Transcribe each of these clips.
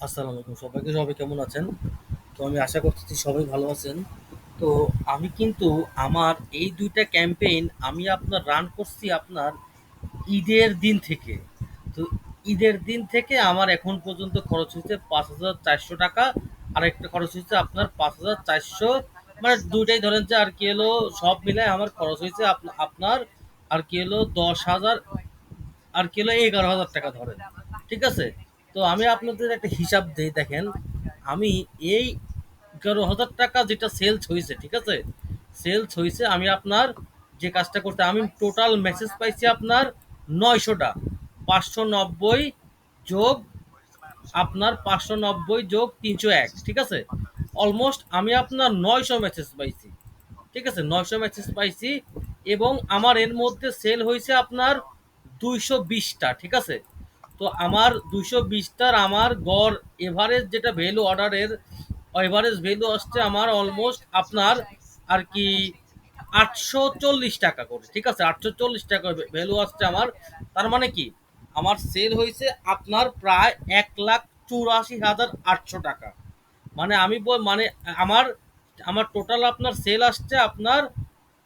আসসালামু আলাইকুম সবাইকে, সবাই কেমন আছেন? তো আমি আশা করতেছি সবাই ভালো আছেন। তো আমি কিন্তু আমার এই দুইটা ক্যাম্পেইন আমি আপনার রান করছি আপনার ঈদের দিন থেকে। তো ঈদের দিন থেকে আমার এখন পর্যন্ত খরচ হয়েছে পাঁচ হাজার চারশো টাকা, আর একটা খরচ হয়েছে আপনার পাঁচ হাজার চারশো। মানে দুইটাই ধরেন যে আর কি হলো, সব মিলায় আমার খরচ হয়েছে আপনা- আপনার আর কি হলো দশ হাজার, আর কি হলো এগারো হাজার টাকা ধরেন। ঠিক আছে? তো আমি আপনাদের একটা হিসাব দিই, দেখেন, আমি এই এগারো হাজার টাকা যেটা সেলস হয়েছে ঠিক আছে? সেলস হয়েছে আমি আপনার যে কাজটা করতে, আমি টোটাল মেসেজ পাইছি আপনার নয়শোটা। পাঁচশো নব্বই যোগ আপনার পাঁচশো নব্বই যোগ তিনশো এক, ঠিক আছে? অলমোস্ট আমি আপনার নয়শো মেসেজ পাইছি, ঠিক আছে? নয়শো মেসেজ পাইছি এবং আমার এর মধ্যে সেল হয়েছে আপনার দুইশো বিশটা, ঠিক আছে? তো আমার দুশো বিশটার আমার গড় এভারেজ যেটা ভ্যালু অর্ডারের এভারেজ ভ্যালু আসছে আমার অলমোস্ট আপনার আর কি আটশো চল্লিশ টাকা করে, ঠিক আছে? আটশো চল্লিশ টাকা ভ্যালু আসছে আমার। তার মানে কি? আমার সেল হয়েছে আপনার প্রায় এক লাখ চুরাশি হাজার আটশো টাকা। মানে আমি মানে আমার আমার টোটাল আপনার সেল আসছে আপনার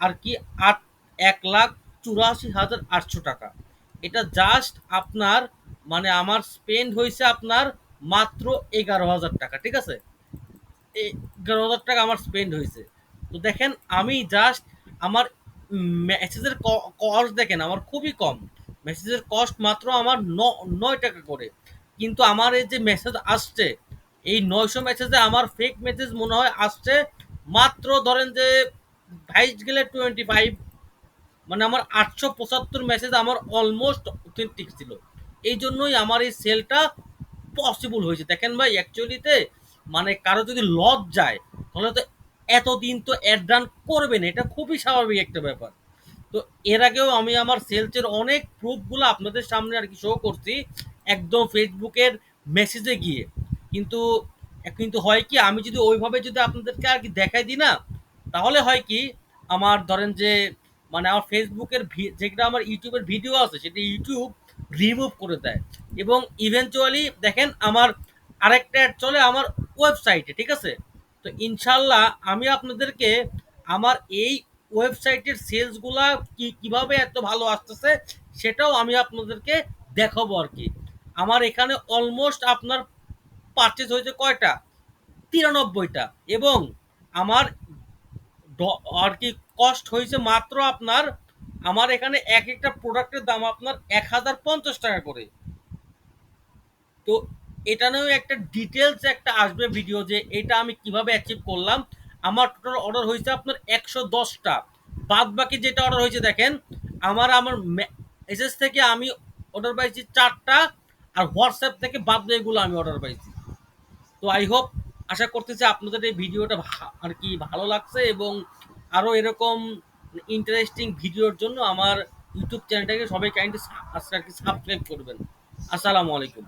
আর কি আট, এক লাখ চুরাশি হাজার আটশো টাকা। এটা জাস্ট আপনার মানে আমার স্পেন্ড হয়েছে আপনার মাত্র এগারো হাজার টাকা, ঠিক আছে? এগারো হাজার টাকা আমার স্পেন্ড হয়েছে তো দেখেন, আমি জাস্ট আমার মেসেজের কস্ট দেখেন, আমার খুবই কম। মেসেজের কস্ট মাত্র আমার নয় টাকা করে। কিন্তু আমার এই যে মেসেজ আসছে, এই নয়শো মেসেজে আমার ফেক মেসেজ মনে হয় আসছে মাত্র ধরেন যে ভাইস গেলে টোয়েন্টি ফাইভ মানে আমার আটশো পঁচাত্তর মেসেজ আমার অলমোস্ট অথেন্টিক ছিল। এই জন্যই আমার এই সেলটা পসিবল হয়েছে। দেখেন ভাই অ্যাকচুয়ালিতে মানে কারও যদি লস যায়, তাহলে তো এতদিন তো অ্যাড রান করবেন এটা খুবই স্বাভাবিক একটা ব্যাপার। তো এর আগেও আমি আমার সেলসের অনেক প্রুফগুলো আপনাদের সামনে আর কি শো করছি, একদম ফেসবুকের মেসেজে গিয়ে। কিন্তু কিন্তু হয় কি, আমি যদি ওইভাবে যদি আপনাদেরকে আর কি দেখাই দিই না, তাহলে হয় কি, আমার ধরেন যে মানে আমার ফেসবুকের যেটা আমার ইউটিউবের ভিডিও আছে, সেটা ইউটিউব রিমুভ করে দেয়। এবং ইভেনচুয়ালি দেখেন আমার আরেকটা অ্যাড চলে আমার ওয়েবসাইটে ঠিক আছে? তো ইনশাল্লাহ আমি আপনাদেরকে আমার এই ওয়েবসাইটের সেলসগুলা কি, কীভাবে এত ভালো আসতেছে সেটাও আমি আপনাদেরকে দেখাবো আর কি। আমার এখানে অলমোস্ট আপনার পারচেজ হয়েছে কয়টা? তিরানব্বইটা। এবং আমার আর কি কস্ট হয়েছে মাত্র আপনার আমার এখানে এক একটা প্রোডাক্টের দাম আপনার এক হাজার পঞ্চাশ টাকা করে। তো এটা নিয়েও একটা ডিটেলস একটা আসবে ভিডিও যে এটা আমি কীভাবে অ্যাচিভ করলাম। আমার টোটাল অর্ডার হয়েছে আপনার একশো দশটা। বাদ বাকি যেটা অর্ডার হয়েছে দেখেন, আমার আমার মেসেজ থেকে আমি অর্ডার পাইছি চারটা, আর হোয়াটসঅ্যাপ থেকে বাদ এগুলো আমি অর্ডার পাইছি। তো আই হোপ আশা করতেছি আপনাদের এই ভিডিওটা আর কি ভালো লাগছে এবং আরও এরকম ইন্টারেস্টিং ভিডিওর জন্য আমার ইউটিউব চ্যানেলটাকে সবাই কাইন্ডলি সাবস্ক্রাইব করবেন। আসসালামু আলাইকুম।